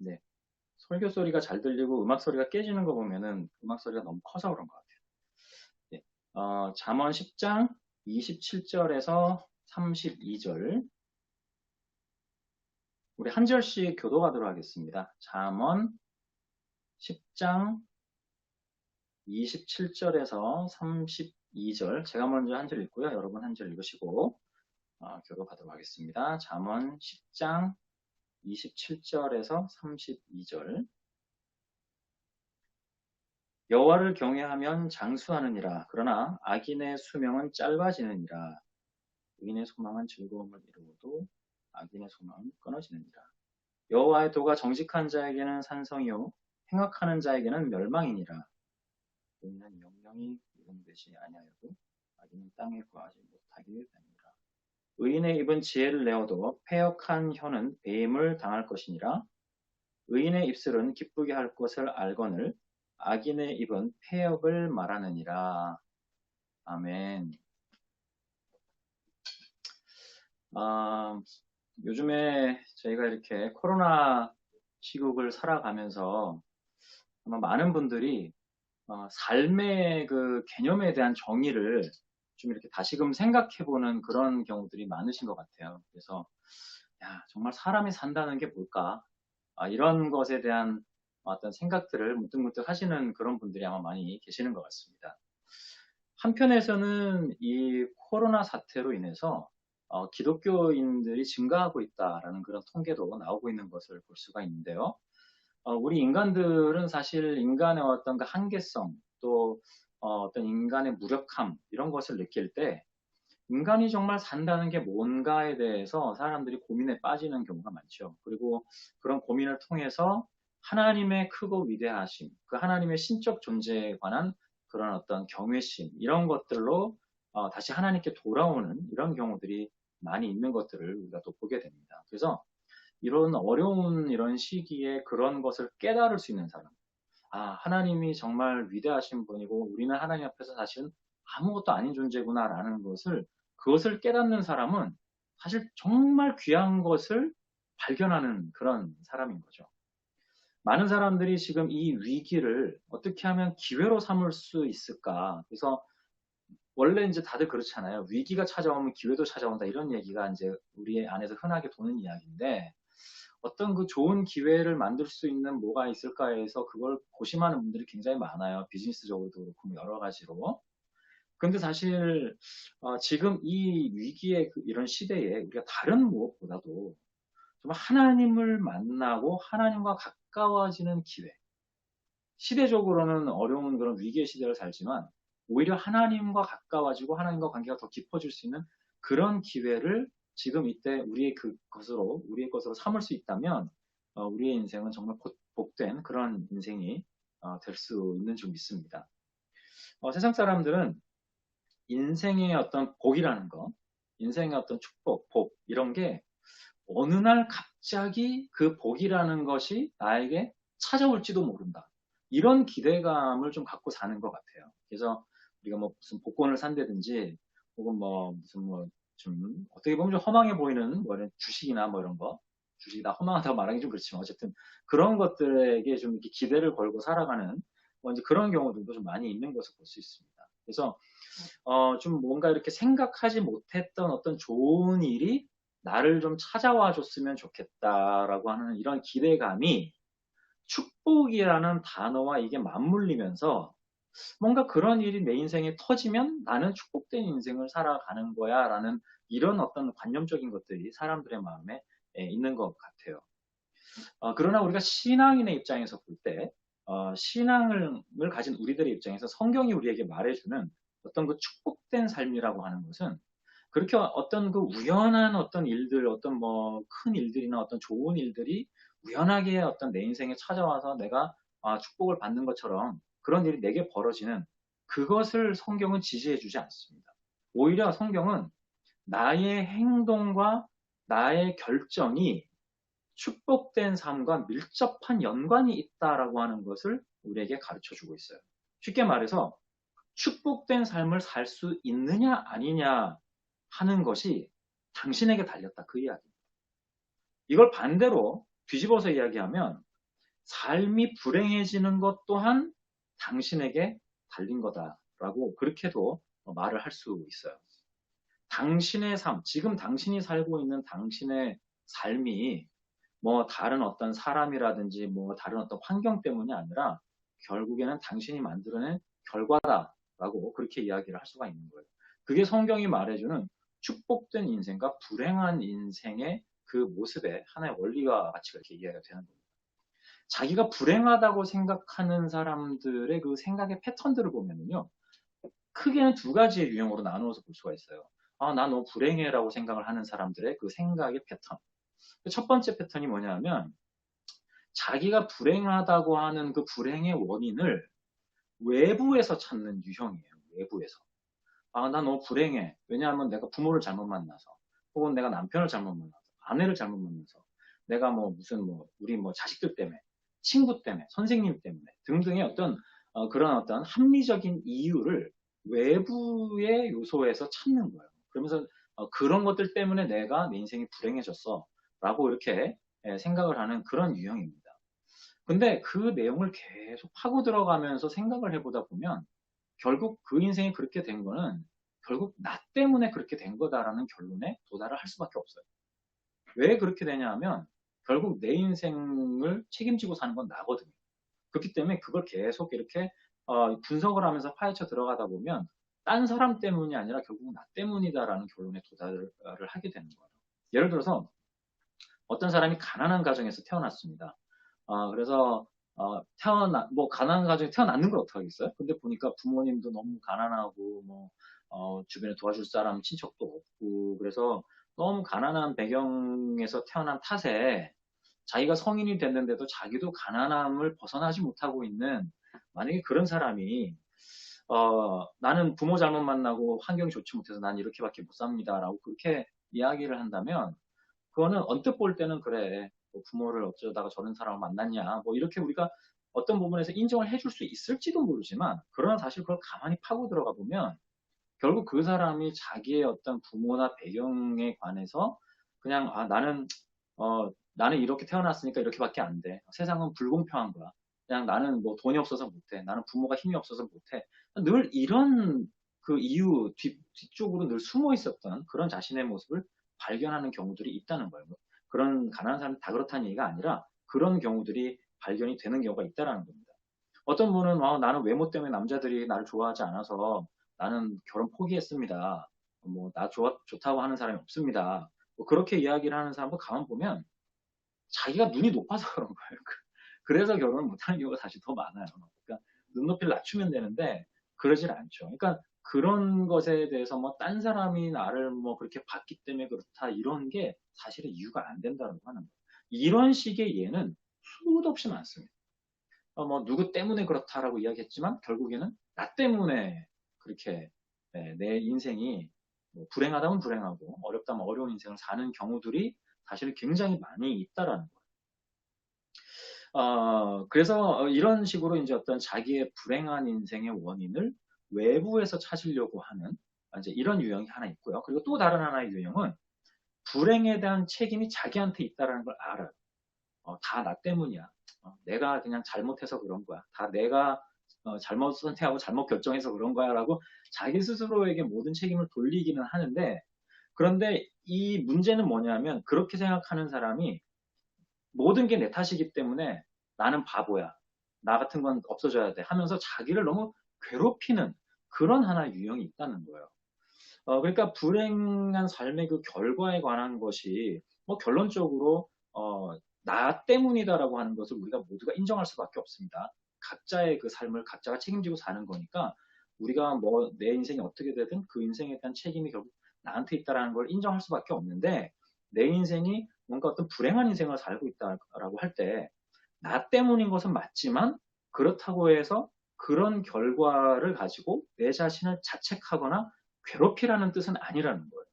네. 설교 소리가 잘 들리고 음악 소리가 깨지는 거 보면은 음악 소리가 너무 커서 그런 것 같아요. 네. 어, 잠언 10장 27절에서 32절 우리 한 절씩 교도하도록 하겠습니다. 잠언 10장 27절에서 32절 제가 먼저 한 절 읽고요. 여러분 한 절 읽으시고 어, 교도하도록 하겠습니다. 잠언 10장 27절에서 32절. 여호와를 경외하면 장수하느니라. 그러나 악인의 수명은 짧아지느니라. 의인의 소망은 즐거움을 이루어도 악인의 소망은 끊어지느니라. 여호와의 도가 정직한 자에게는 산성이요 행악하는 자에게는 멸망이니라. 의인은 명령이 이용되지 아니하여도 악인은 땅에 구하지 못하기 때문이라 의인의 입은 지혜를 내어도 패역한 혀는 배임을 당할 것이니라. 의인의 입술은 기쁘게 할 것을 알거늘 악인의 입은 패역을 말하느니라. 아멘. 아, 요즘에 저희가 이렇게 코로나 시국을 살아가면서 아마 많은 분들이 어, 삶의 그 개념에 대한 정의를 좀 이렇게 다시금 생각해보는 그런 경우들이 많으신 것 같아요. 그래서 야 정말 사람이 산다는 게 뭘까? 아, 이런 것에 대한 어떤 생각들을 문득문득 하시는 그런 분들이 아마 많이 계시는 것 같습니다. 한편에서는 이 코로나 사태로 인해서 어, 기독교인들이 증가하고 있다라는 그런 통계도 나오고 있는 것을 볼 수가 있는데요. 어, 우리 인간들은 사실 인간의 어떤 그 한계성 또 어, 떤 인간의 무력함 이런 것을 느낄 때 인간이 정말 산다는 게 뭔가에 대해서 사람들이 고민에 빠지는 경우가 많죠. 그리고 그런 고민을 통해서 하나님의 크고 위대하심, 그 하나님의 신적 존재에 관한 그런 어떤 경외심 이런 것들로 어, 다시 하나님께 돌아오는 이런 경우들이 많이 있는 것들을 우리가 또 보게 됩니다. 그래서 이런 어려운 이런 시기에 그런 것을 깨달을 수 있는 사람, 아, 하나님이 정말 위대하신 분이고 우리는 하나님 앞에서 사실은 아무것도 아닌 존재구나라는 것을 그것을 깨닫는 사람은 사실 정말 귀한 것을 발견하는 그런 사람인 거죠. 많은 사람들이 지금 이 위기를 어떻게 하면 기회로 삼을 수 있을까? 그래서 원래 이제 다들 그렇잖아요. 위기가 찾아오면 기회도 찾아온다 이런 얘기가 이제 우리 안에서 흔하게 도는 이야기인데 어떤 그 좋은 기회를 만들 수 있는 뭐가 있을까 해서 그걸 고심하는 분들이 굉장히 많아요. 비즈니스적으로도 그렇고 뭐 여러 가지로. 근데 사실 어, 지금 이 위기의 그 이런 시대에 우리가 다른 무엇보다도 좀 하나님을 만나고 하나님과 가까워지는 기회. 시대적으로는 어려운 그런 위기의 시대를 살지만 오히려 하나님과 가까워지고 하나님과 관계가 더 깊어질 수 있는 그런 기회를 지금 이때 우리의 그 것으로 우리의 것으로 삼을 수 있다면 어, 우리의 인생은 정말 복된 그런 인생이 어, 될 수 있는 줄 믿습니다. 어, 세상 사람들은 인생의 어떤 복이라는 거, 인생의 어떤 축복, 복 이런 게 어느 날 갑자기 그 복이라는 것이 나에게 찾아올지도 모른다. 이런 기대감을 좀 갖고 사는 것 같아요. 그래서 우리가 뭐 무슨 복권을 산다든지 혹은 뭐 무슨 뭐 좀 어떻게 보면 좀 허망해 보이는 뭐 이런 주식이나 뭐 이런 거 주식이 다 허망하다고 말하기 좀 그렇지만 어쨌든 그런 것들에게 좀 이렇게 기대를 걸고 살아가는 뭐 이제 그런 경우들도 좀 많이 있는 것을 볼 수 있습니다. 그래서 어, 좀 뭔가 이렇게 생각하지 못했던 어떤 좋은 일이 나를 좀 찾아와 줬으면 좋겠다라고 하는 이런 기대감이 축복이라는 단어와 이게 맞물리면서 뭔가 그런 일이 내 인생에 터지면 나는 축복된 인생을 살아가는 거야 라는 이런 어떤 관념적인 것들이 사람들의 마음에 예, 있는 것 같아요. 어, 그러나 우리가 신앙인의 입장에서 볼때 어, 신앙을 가진 우리들의 입장에서 성경이 우리에게 말해주는 어떤 그 축복된 삶이라고 하는 것은 그렇게 어떤 그 우연한 어떤 일들, 어떤 뭐 큰 일들이나 어떤 좋은 일들이 우연하게 어떤 내 인생에 찾아와서 내가 아, 축복을 받는 것처럼 그런 일이 내게 벌어지는 그것을 성경은 지지해 주지 않습니다. 오히려 성경은 나의 행동과 나의 결정이 축복된 삶과 밀접한 연관이 있다라고 하는 것을 우리에게 가르쳐 주고 있어요. 쉽게 말해서 축복된 삶을 살 수 있느냐 아니냐 하는 것이 당신에게 달렸다 그 이야기입니다. 이걸 반대로 뒤집어서 이야기하면 삶이 불행해지는 것 또한 당신에게 달린 거다라고 그렇게도 말을 할 수 있어요. 당신의 삶, 지금 당신이 살고 있는 당신의 삶이 뭐 다른 어떤 사람이라든지 뭐 다른 어떤 환경 때문이 아니라 결국에는 당신이 만들어낸 결과다라고 그렇게 이야기를 할 수가 있는 거예요. 그게 성경이 말해주는 축복된 인생과 불행한 인생의 그 모습의 하나의 원리와 가치가 이렇게 이해가 되는 겁니다. 자기가 불행하다고 생각하는 사람들의 그 생각의 패턴들을 보면은요, 크게는 두 가지의 유형으로 나누어서 볼 수가 있어요. 아, 나 너무 불행해라고 생각을 하는 사람들의 그 생각의 패턴. 첫 번째 패턴이 뭐냐면, 자기가 불행하다고 하는 그 불행의 원인을 외부에서 찾는 유형이에요. 외부에서. 아, 나 너무 불행해. 왜냐하면 내가 부모를 잘못 만나서, 혹은 내가 남편을 잘못 만나서, 아내를 잘못 만나서, 내가 뭐 무슨 뭐 우리 뭐 자식들 때문에, 친구 때문에, 선생님 때문에 등등의 어떤 어, 그런 어떤 합리적인 이유를 외부의 요소에서 찾는 거예요. 그러면서 어, 그런 것들 때문에 내가 내 인생이 불행해졌어. 라고 이렇게 예, 생각을 하는 그런 유형입니다. 근데 그 내용을 계속 파고 들어가면서 생각을 해보다 보면 결국 그 인생이 그렇게 된 거는 결국 나 때문에 그렇게 된 거다라는 결론에 도달을 할 수밖에 없어요. 왜 그렇게 되냐 하면 결국 내 인생을 책임지고 사는 건 나거든요. 그렇기 때문에 그걸 계속 이렇게 어, 분석을 하면서 파헤쳐 들어가다 보면 딴 사람 때문이 아니라 결국 나 때문이다라는 결론에 도달을 하게 되는 거예요. 예를 들어서 어떤 사람이 가난한 가정에서 태어났습니다. 어, 그래서 어, 태어나 뭐 가난한 가정에 태어났는 걸 어떡하겠어요? 근데 보니까 부모님도 너무 가난하고 뭐 어, 주변에 도와줄 사람 친척도 없고 그래서 너무 가난한 배경에서 태어난 탓에 자기가 성인이 됐는데도 자기도 가난함을 벗어나지 못하고 있는 만약에 그런 사람이 어, 나는 부모 잘못 만나고 환경이 좋지 못해서 난 이렇게밖에 못 삽니다라고 그렇게 이야기를 한다면 그거는 언뜻 볼 때는 그래 뭐 부모를 어쩌다가 저런 사람을 만났냐 뭐 이렇게 우리가 어떤 부분에서 인정을 해줄 수 있을지도 모르지만 그러나 사실 그걸 가만히 파고 들어가 보면 결국 그 사람이 자기의 어떤 부모나 배경에 관해서 그냥 아 나는 어 나는 이렇게 태어났으니까 이렇게밖에 안 돼. 세상은 불공평한 거야. 그냥 나는 뭐 돈이 없어서 못해. 나는 부모가 힘이 없어서 못해. 늘 이런 그 이유 뒤, 뒤쪽으로 늘 숨어 있었던 그런 자신의 모습을 발견하는 경우들이 있다는 거예요. 그런 가난한 사람이 다 그렇다는 얘기가 아니라 그런 경우들이 발견이 되는 경우가 있다라는 겁니다. 어떤 분은 아, 나는 외모 때문에 남자들이 나를 좋아하지 않아서 나는 결혼 포기했습니다. 뭐 나 좋다고 하는 사람이 없습니다. 뭐 그렇게 이야기를 하는 사람도 가만 보면 자기가 눈이 높아서 그런 거예요. 그, 그래서 결혼을 못하는 경우가 사실 더 많아요. 그러니까 눈높이를 낮추면 되는데 그러질 않죠. 그러니까 그런 것에 대해서 뭐 딴 사람이 나를 뭐 그렇게 봤기 때문에 그렇다 이런 게 사실은 이유가 안 된다고 하는 거예요. 이런 식의 예는 수도 없이 많습니다. 어, 뭐 누구 때문에 그렇다라고 이야기했지만 결국에는 나 때문에 그렇게 네, 내 인생이 뭐 불행하다면 불행하고 어렵다면 어려운 인생을 사는 경우들이 사실 굉장히 많이 있다라는 거예요. 어, 그래서 이런 식으로 이제 어떤 자기의 불행한 인생의 원인을 외부에서 찾으려고 하는 이제 이런 유형이 하나 있고요. 그리고 또 다른 하나의 유형은 불행에 대한 책임이 자기한테 있다라는 걸 알아요. 어, 다 나 때문이야. 어, 내가 그냥 잘못해서 그런 거야. 다 내가 어, 잘못 선택하고 잘못 결정해서 그런 거야라고 자기 스스로에게 모든 책임을 돌리기는 하는데 그런데 이 문제는 뭐냐면 그렇게 생각하는 사람이 모든 게 내 탓이기 때문에 나는 바보야. 나 같은 건 없어져야 돼 하면서 자기를 너무 괴롭히는 그런 하나의 유형이 있다는 거예요. 어, 그러니까 불행한 삶의 그 결과에 관한 것이 뭐 결론적으로 어, 나 때문이다라고 하는 것을 우리가 모두가 인정할 수밖에 없습니다. 각자의 그 삶을 각자가 책임지고 사는 거니까 우리가 뭐 내 인생이 어떻게 되든 그 인생에 대한 책임이 결국 나한테 있다라는 걸 인정할 수밖에 없는데 내 인생이 뭔가 어떤 불행한 인생을 살고 있다라고 할 때 나 때문인 것은 맞지만 그렇다고 해서 그런 결과를 가지고 내 자신을 자책하거나 괴롭히라는 뜻은 아니라는 거예요.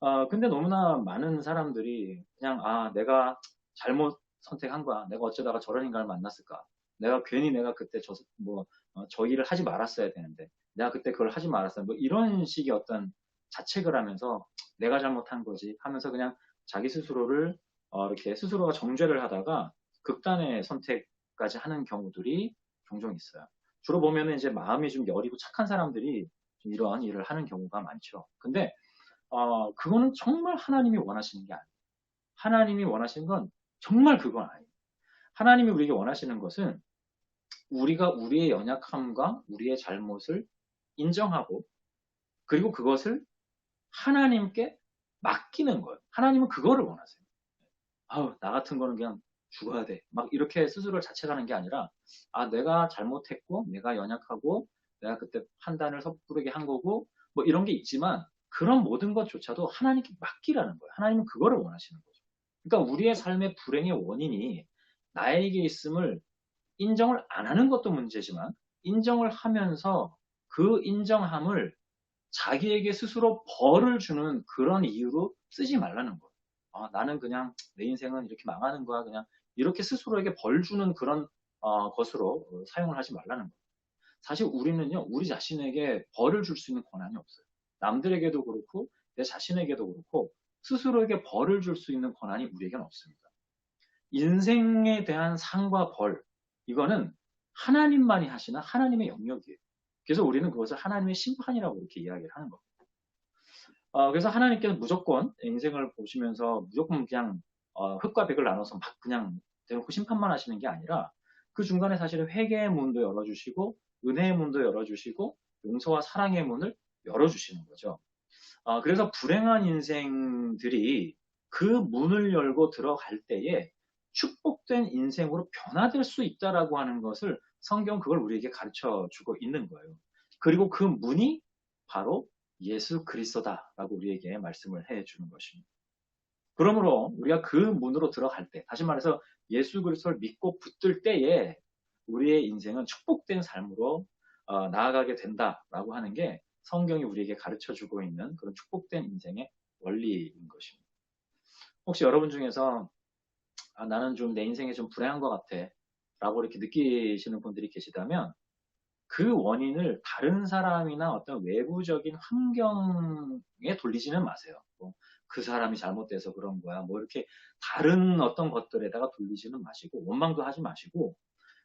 어, 근데 너무나 많은 사람들이 그냥 아 내가 잘못 선택한 거야. 내가 어쩌다가 저런 인간을 만났을까. 내가 괜히 내가 그때 저, 뭐, 어, 저 일을 하지 말았어야 되는데, 내가 그때 그걸 하지 말았어야, 뭐, 이런 식의 어떤 자책을 하면서 내가 잘못한 거지 하면서 그냥 자기 스스로를, 어, 이렇게 스스로가 정죄를 하다가 극단의 선택까지 하는 경우들이 종종 있어요. 주로 보면은 이제 마음이 좀 여리고 착한 사람들이 좀 이러한 일을 하는 경우가 많죠. 근데 어, 그거는 정말 하나님이 원하시는 게 아니에요. 하나님이 원하시는 건 정말 그건 아니에요. 하나님이 우리에게 원하시는 것은 우리가 우리의 연약함과 우리의 잘못을 인정하고 그리고 그것을 하나님께 맡기는 거예요. 하나님은 그거를 원하세요. 아우, 나 같은 거는 그냥 죽어야 돼. 막 이렇게 스스로를 자책하는 게 아니라, 아, 내가 잘못했고, 내가 연약하고, 내가 그때 판단을 섣부르게 한 거고, 뭐 이런 게 있지만, 그런 모든 것조차도 하나님께 맡기라는 거예요. 하나님은 그거를 원하시는 거죠. 그러니까 우리의 삶의 불행의 원인이 나에게 있음을 인정을 안 하는 것도 문제지만, 인정을 하면서 그 인정함을 자기에게 스스로 벌을 주는 그런 이유로 쓰지 말라는 거예요. 아, 나는 그냥 내 인생은 이렇게 망하는 거야. 그냥 이렇게 스스로에게 벌 주는 그런 어, 것으로 사용을 하지 말라는 거예요. 사실 우리는요, 우리 자신에게 벌을 줄 수 있는 권한이 없어요. 남들에게도 그렇고, 내 자신에게도 그렇고, 스스로에게 벌을 줄 수 있는 권한이 우리에게는 없습니다. 인생에 대한 상과 벌, 이거는 하나님만이 하시는 하나님의 영역이에요. 그래서 우리는 그것을 하나님의 심판이라고 이렇게 이야기를 하는 겁니다. 어, 그래서 하나님께서 무조건 인생을 보시면서 무조건 그냥 어, 흙과 백을 나눠서 막 그냥 대놓고 심판만 하시는 게 아니라 그 중간에 사실은 회개의 문도 열어주시고 은혜의 문도 열어주시고 용서와 사랑의 문을 열어주시는 거죠. 어, 그래서 불행한 인생들이 그 문을 열고 들어갈 때에 축복된 인생으로 변화될 수 있다라고 하는 것을 성경 그걸 우리에게 가르쳐 주고 있는 거예요. 그리고 그 문이 바로 예수 그리스도다라고 우리에게 말씀을 해 주는 것입니다. 그러므로 우리가 그 문으로 들어갈 때, 다시 말해서 예수 그리스도를 믿고 붙들 때에 우리의 인생은 축복된 삶으로 어, 나아가게 된다라고 하는 게 성경이 우리에게 가르쳐 주고 있는 그런 축복된 인생의 원리인 것입니다. 혹시 여러분 중에서 아, 나는 좀 내 인생에 좀 불행한 것 같아. 라고 이렇게 느끼시는 분들이 계시다면 그 원인을 다른 사람이나 어떤 외부적인 환경에 돌리지는 마세요. 뭐 그 사람이 잘못돼서 그런 거야. 뭐 이렇게 다른 어떤 것들에다가 돌리지는 마시고 원망도 하지 마시고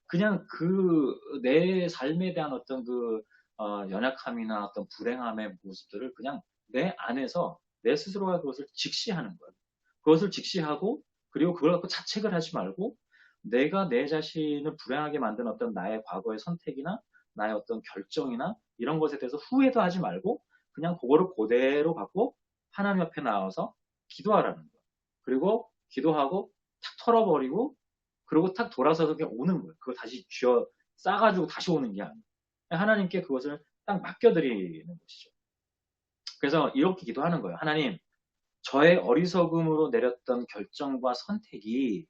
그냥 그 내 삶에 대한 어떤 그 어, 연약함이나 어떤 불행함의 모습들을 그냥 내 안에서 내 스스로가 그것을 직시하는 거예요. 그것을 직시하고 그리고 그걸 갖고 자책을 하지 말고 내가 내 자신을 불행하게 만든 어떤 나의 과거의 선택이나 나의 어떤 결정이나 이런 것에 대해서 후회도 하지 말고 그냥 그거를 그대로 갖고 하나님 앞에 나와서 기도하라는 거예요. 그리고 기도하고 탁 털어버리고 그리고 탁 돌아서서 그냥 오는 거예요. 그걸 다시 쥐어 싸가지고 다시 오는 게 아니에요. 하나님께 그것을 딱 맡겨드리는 것이죠. 그래서 이렇게 기도하는 거예요. 하나님, 저의 어리석음으로 내렸던 결정과 선택이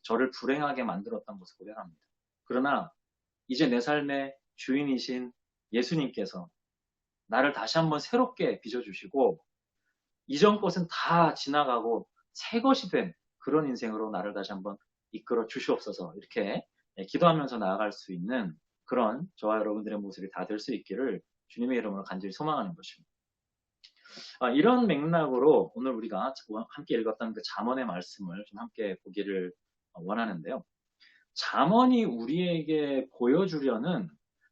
저를 불행하게 만들었던 것을 고백합니다. 그러나 이제 내 삶의 주인이신 예수님께서 나를 다시 한번 새롭게 빚어주시고 이전 것은 다 지나가고 새 것이 된 그런 인생으로 나를 다시 한번 이끌어 주시옵소서 이렇게 기도하면서 나아갈 수 있는 그런 저와 여러분들의 모습이 다 될 수 있기를 주님의 이름으로 간절히 소망하는 것입니다. 아, 이런 맥락으로 오늘 우리가 함께 읽었던 그 잠언의 말씀을 좀 함께 보기를 원하는데요. 잠언이 우리에게 보여주려는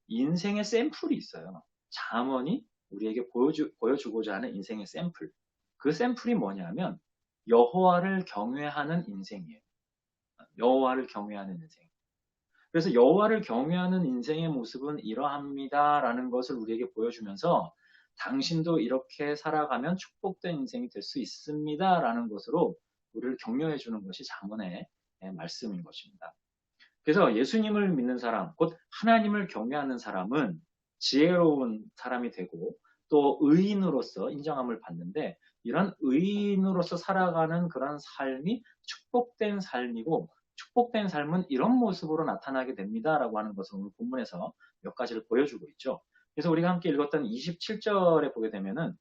인생의 샘플이 있어요. 잠언이 우리에게 보여주, 보여주고자 하는 인생의 샘플. 그 샘플이 뭐냐면 여호와를 경외하는 인생이에요. 여호와를 경외하는 인생. 그래서 여호와를 경외하는 인생의 모습은 이러합니다라는 것을 우리에게 보여주면서 당신도 이렇게 살아가면 축복된 인생이 될 수 있습니다 라는 것으로 우리를 격려해 주는 것이 잠언의 말씀인 것입니다. 그래서 예수님을 믿는 사람, 곧 하나님을 경외하는 사람은 지혜로운 사람이 되고 또 의인으로서 인정함을 받는데 이런 의인으로서 살아가는 그런 삶이 축복된 삶이고 축복된 삶은 이런 모습으로 나타나게 됩니다라고 하는 것을 오늘 본문에서 몇 가지를 보여주고 있죠. 그래서 우리가 함께 읽었던 27절에 보게 되면은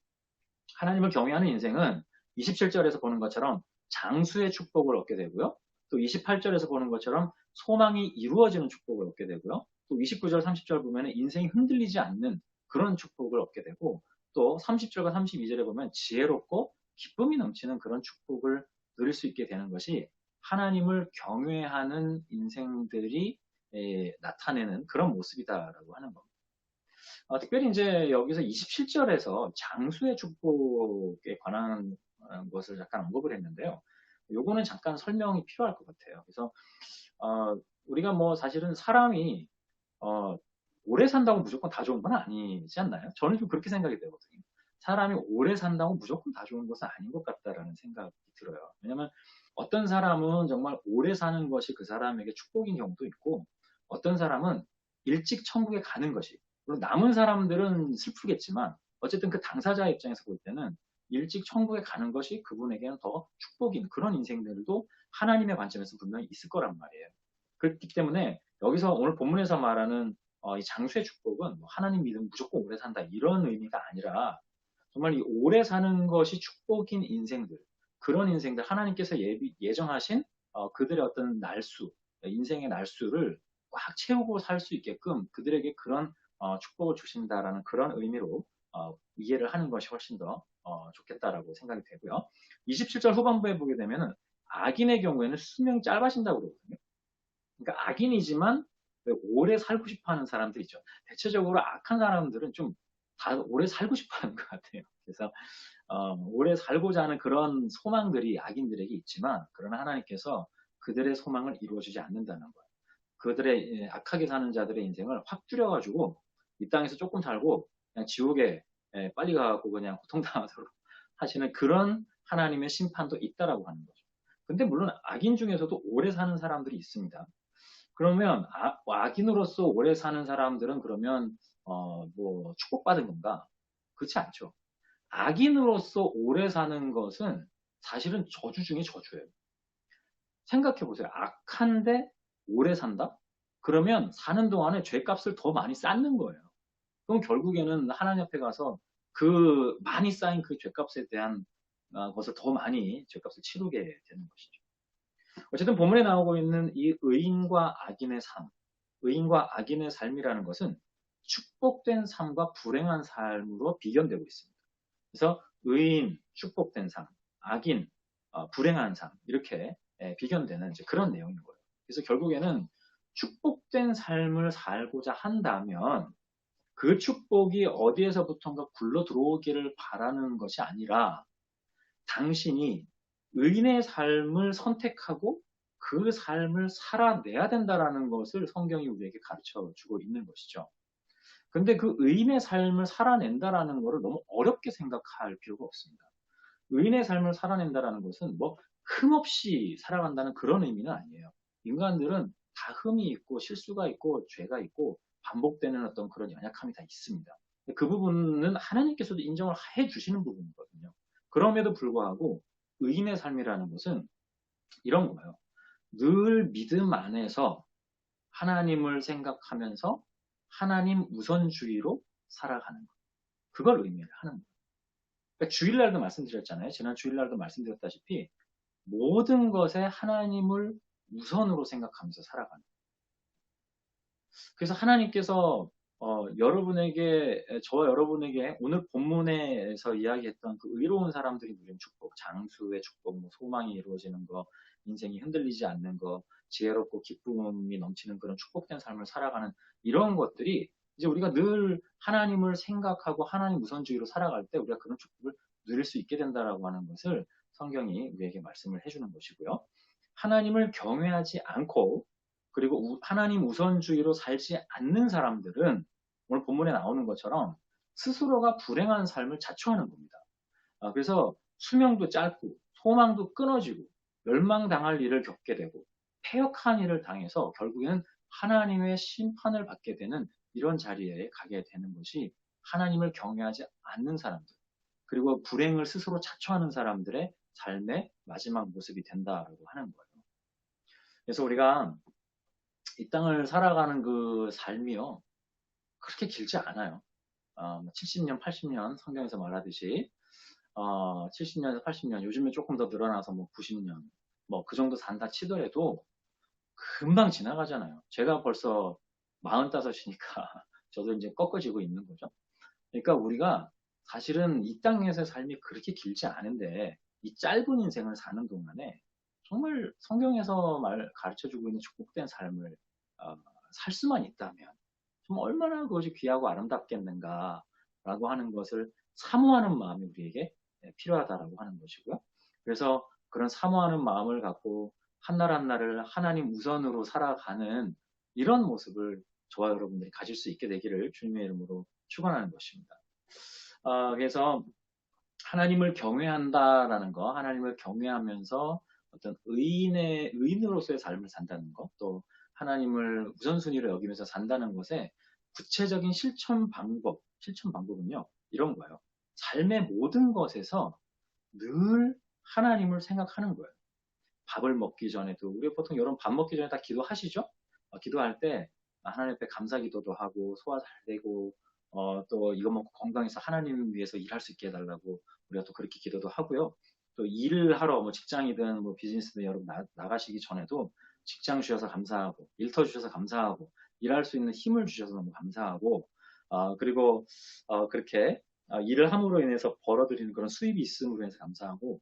하나님을 경외하는 인생은 27절에서 보는 것처럼 장수의 축복을 얻게 되고요. 또 28절에서 보는 것처럼 소망이 이루어지는 축복을 얻게 되고요. 또 29절, 30절 보면 인생이 흔들리지 않는 그런 축복을 얻게 되고 또 30절과 32절에 보면 지혜롭고 기쁨이 넘치는 그런 축복을 누릴 수 있게 되는 것이 하나님을 경외하는 인생들이 에, 나타내는 그런 모습이다라고 하는 겁니다. 어, 특별히 이제 여기서 27절에서 장수의 축복에 관한 것을 약간 언급을 했는데요. 요거는 잠깐 설명이 필요할 것 같아요. 그래서 어, 우리가 뭐 사실은 사람이 어, 오래 산다고 무조건 다 좋은 건 아니지 않나요? 저는 좀 그렇게 생각이 되거든요. 사람이 오래 산다고 무조건 다 좋은 것은 아닌 것 같다라는 생각이 들어요. 왜냐면 어떤 사람은 정말 오래 사는 것이 그 사람에게 축복인 경우도 있고 어떤 사람은 일찍 천국에 가는 것이 물론 남은 사람들은 슬프겠지만 어쨌든 그 당사자 입장에서 볼 때는 일찍 천국에 가는 것이 그분에게는 더 축복인 그런 인생들도 하나님의 관점에서 분명히 있을 거란 말이에요. 그렇기 때문에 여기서 오늘 본문에서 말하는 어, 이 장수의 축복은 뭐 하나님 믿으면 무조건 오래 산다 이런 의미가 아니라 정말 이 오래 사는 것이 축복인 인생들 그런 인생들 하나님께서 예비, 예정하신 어, 그들의 어떤 날수 인생의 날수를 꽉 채우고 살 수 있게끔 그들에게 그런 어, 축복을 주신다라는 그런 의미로 어, 이해를 하는 것이 훨씬 더 어, 좋겠다라고 생각이 되고요. 27절 후반부에 보게 되면은 악인의 경우에는 수명이 짧아진다고 그러거든요. 그러니까 악인이지만 오래 살고 싶어 하는 사람들 있죠. 대체적으로 악한 사람들은 좀 다 오래 살고 싶어 하는 것 같아요. 그래서 어, 오래 살고자 하는 그런 소망들이 악인들에게 있지만 그러나 하나님께서 그들의 소망을 이루어주지 않는다는 거예요. 그들의 예, 악하게 사는 자들의 인생을 확 줄여가지고 이 땅에서 조금 살고 그냥 지옥에 예, 빨리 가고 그냥 고통당하도록 하시는 그런 하나님의 심판도 있다라고 하는 거죠. 근데 물론 악인 중에서도 오래 사는 사람들이 있습니다. 그러면 악, 인으로서 오래 사는 사람들은 그러면 어, 뭐 축복받은 건가? 그렇지 않죠. 악인으로서 오래 사는 것은 사실은 저주 중에 저주예요. 생각해 보세요. 악한데 오래 산다? 그러면 사는 동안에 죄값을 더 많이 쌓는 거예요. 그럼 결국에는 하나님 앞에 가서 그 많이 쌓인 그 죄값에 대한 아, 것을 더 많이 죄값을 치르게 되는 것이죠. 어쨌든 본문에 나오고 있는 이 의인과 악인의 삶, 의인과 악인의 삶이라는 것은 축복된 삶과 불행한 삶으로 비견되고 있습니다. 그래서 의인, 축복된 삶, 악인, 어, 불행한 삶 이렇게 예, 비견되는 그런 내용인 거예요. 그래서 결국에는 축복된 삶을 살고자 한다면 그 축복이 어디에서부턴가 굴러 들어오기를 바라는 것이 아니라 당신이 의인의 삶을 선택하고 그 삶을 살아내야 된다라는 것을 성경이 우리에게 가르쳐 주고 있는 것이죠. 근데 그 의인의 삶을 살아낸다라는 것을 너무 어렵게 생각할 필요가 없습니다. 의인의 삶을 살아낸다라는 것은 뭐 흠없이 살아간다는 그런 의미는 아니에요. 인간들은 다 흠이 있고 실수가 있고 죄가 있고 반복되는 어떤 그런 연약함이 다 있습니다. 그 부분은 하나님께서도 인정을 해 주시는 부분이거든요. 그럼에도 불구하고 의인의 삶이라는 것은 이런 거예요. 늘 믿음 안에서 하나님을 생각하면서 하나님 우선주의로 살아가는 것. 그걸 의미를 하는 거예요. 그러니까 주일날도 말씀드렸잖아요. 지난 주일날도 말씀드렸다시피 모든 것에 하나님을 우선으로 생각하면서 살아가는. 그래서 하나님께서 어, 여러분에게 저와 여러분에게 오늘 본문에서 이야기했던 그 의로운 사람들이 누린 축복, 장수의 축복, 뭐 소망이 이루어지는 거, 인생이 흔들리지 않는 거, 지혜롭고 기쁨이 넘치는 그런 축복된 삶을 살아가는 이런 것들이 이제 우리가 늘 하나님을 생각하고 하나님 우선주의로 살아갈 때 우리가 그런 축복을 누릴 수 있게 된다라고 하는 것을 성경이 우리에게 말씀을 해주는 것이고요. 하나님을 경외하지 않고 그리고 하나님 우선주의로 살지 않는 사람들은 오늘 본문에 나오는 것처럼 스스로가 불행한 삶을 자초하는 겁니다. 아, 그래서 수명도 짧고 소망도 끊어지고 멸망당할 일을 겪게 되고 폐역한 일을 당해서 결국에는 하나님의 심판을 받게 되는 이런 자리에 가게 되는 것이 하나님을 경외하지 않는 사람들 그리고 불행을 스스로 자초하는 사람들의 삶의 마지막 모습이 된다라고 하는 거예요. 그래서 우리가 이 땅을 살아가는 그 삶이요. 그렇게 길지 않아요. 어, 70년, 80년 성경에서 말하듯이 어, 70년에서 80년, 요즘에 조금 더 늘어나서 뭐 90년, 뭐 그 정도 산다 치더라도 금방 지나가잖아요. 제가 벌써 45이니까 저도 이제 꺾어지고 있는 거죠. 그러니까 우리가 사실은 이 땅에서의 삶이 그렇게 길지 않은데 이 짧은 인생을 사는 동안에 정말 성경에서 말 가르쳐주고 있는 축복된 삶을 어, 살 수만 있다면 좀 얼마나 그것이 귀하고 아름답겠는가라고 하는 것을 사모하는 마음이 우리에게 예, 필요하다라고 하는 것이고요. 그래서 그런 사모하는 마음을 갖고 한 날 한날을 하나님 우선으로 살아가는 이런 모습을 저와 여러분들이 가질 수 있게 되기를 주님의 이름으로 축원하는 것입니다. 어, 그래서 하나님을 경외한다라는 거, 하나님을 경외하면서 어떤 의인의 의인으로서의 삶을 산다는 것, 또 하나님을 우선순위로 여기면서 산다는 것에 구체적인 실천 방법, 실천 방법은요 이런 거예요. 삶의 모든 것에서 늘 하나님을 생각하는 거예요. 밥을 먹기 전에도 우리 보통 여러분 밥 먹기 전에 다 기도하시죠? 어, 기도할 때 하나님 앞에 감사 기도도 하고 소화 잘 되고 어, 또 이거 먹고 건강해서 하나님 위해서 일할 수 있게 해달라고 우리가 또 그렇게 기도도 하고요. 또 일을 하러 뭐 직장이든 뭐 비즈니스든 여러분 나, 나가시기 전에도 직장 주셔서 감사하고 일터 주셔서 감사하고 일할 수 있는 힘을 주셔서 너무 감사하고 어, 그리고 어, 그렇게 어, 일을 함으로 인해서 벌어들이는 그런 수입이 있음으로 인해서 감사하고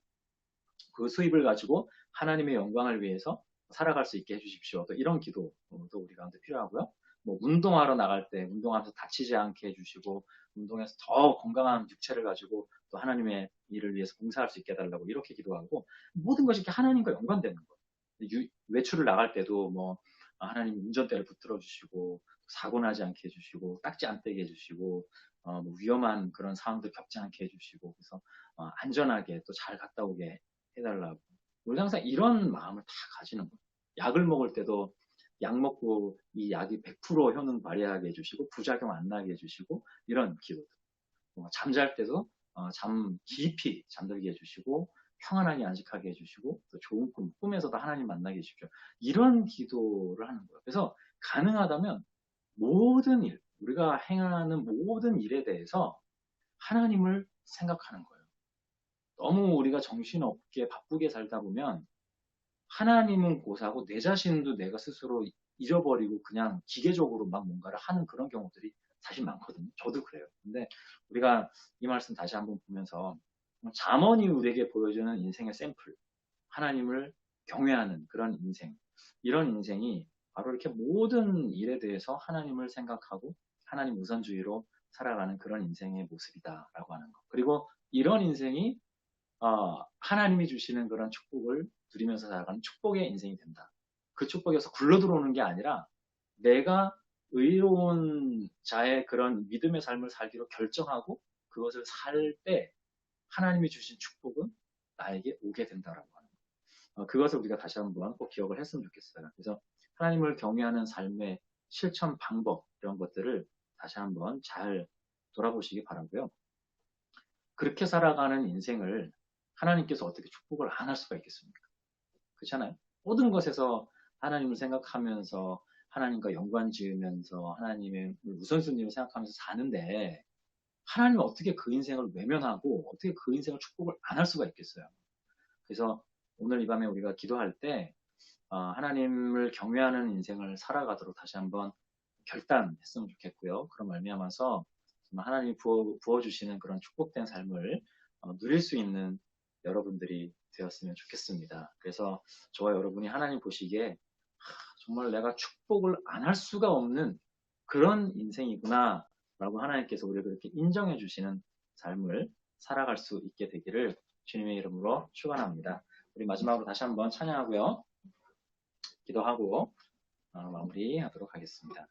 그 수입을 가지고 하나님의 영광을 위해서 살아갈 수 있게 해주십시오. 또 이런 기도도 우리 가운데 필요하고요. 뭐 운동하러 나갈 때 운동하면서 다치지 않게 해주시고 운동해서 더 건강한 육체를 가지고 또 하나님의 일을 위해서 봉사할 수 있게 해달라고 이렇게 기도하고 모든 것이 이렇게 하나님과 연관되는 거예요. 외출을 나갈 때도 뭐 하나님 운전대를 붙들어 주시고 사고 나지 않게 해주시고 딱지 안 떼게 해주시고 어, 뭐 위험한 그런 상황들 겪지 않게 해주시고 그래서 어, 안전하게 또 잘 갔다 오게 해달라고 우리 항상 이런 마음을 다 가지는 거예요. 약을 먹을 때도 약 먹고 이 약이 100% 효능 발휘하게 해주시고 부작용 안 나게 해주시고 이런 기도들. 어, 잠잘 때도 어, 잠 깊이 잠들게 해주시고 평안하게 안식하게 해주시고 또 좋은 꿈, 꿈에서도 하나님 만나게 해주십시오. 이런 기도를 하는 거예요. 그래서 가능하다면 모든 일, 우리가 행하는 모든 일에 대해서 하나님을 생각하는 거예요. 너무 우리가 정신없게 바쁘게 살다 보면 하나님은 고사하고 내 자신도 내가 스스로 잊어버리고 그냥 기계적으로 막 뭔가를 하는 그런 경우들이 사실 많거든요. 저도 그래요. 근데 우리가 이 말씀 다시 한번 보면서 잠언이 우리에게 보여주는 인생의 샘플, 하나님을 경외하는 그런 인생, 이런 인생이 바로 이렇게 모든 일에 대해서 하나님을 생각하고 하나님 우선주의로 살아가는 그런 인생의 모습이다라고 하는 것. 그리고 이런 인생이 어, 하나님이 주시는 그런 축복을 누리면서 살아가는 축복의 인생이 된다. 그 축복에서 굴러 들어오는 게 아니라 내가 의로운 자의 그런 믿음의 삶을 살기로 결정하고 그것을 살 때 하나님이 주신 축복은 나에게 오게 된다라고 하는 것. 어, 그것을 우리가 다시 한번 꼭 기억을 했으면 좋겠어요. 그래서 하나님을 경외하는 삶의 실천 방법 이런 것들을 다시 한번 잘 돌아보시기 바라고요. 그렇게 살아가는 인생을 하나님께서 어떻게 축복을 안 할 수가 있겠습니까? 그렇잖아요. 모든 것에서 하나님을 생각하면서 하나님과 연관 지으면서 하나님의 우선순위를 생각하면서 사는데 하나님은 어떻게 그 인생을 외면하고 어떻게 그 인생을 축복을 안 할 수가 있겠어요. 그래서 오늘 이 밤에 우리가 기도할 때 어, 하나님을 경외하는 인생을 살아가도록 다시 한번 결단했으면 좋겠고요. 그런 말미암아서 하나님이 부어, 부어주시는 그런 축복된 삶을 어, 누릴 수 있는 여러분들이 되었으면 좋겠습니다. 그래서 저와 여러분이 하나님 보시기에 정말 내가 축복을 안 할 수가 없는 그런 인생이구나 라고 하나님께서 우리를 그렇게 인정해 주시는 삶을 살아갈 수 있게 되기를 주님의 이름으로 축원합니다. 우리 마지막으로 다시 한번 찬양하고요. 기도하고 어, 마무리하도록 하겠습니다.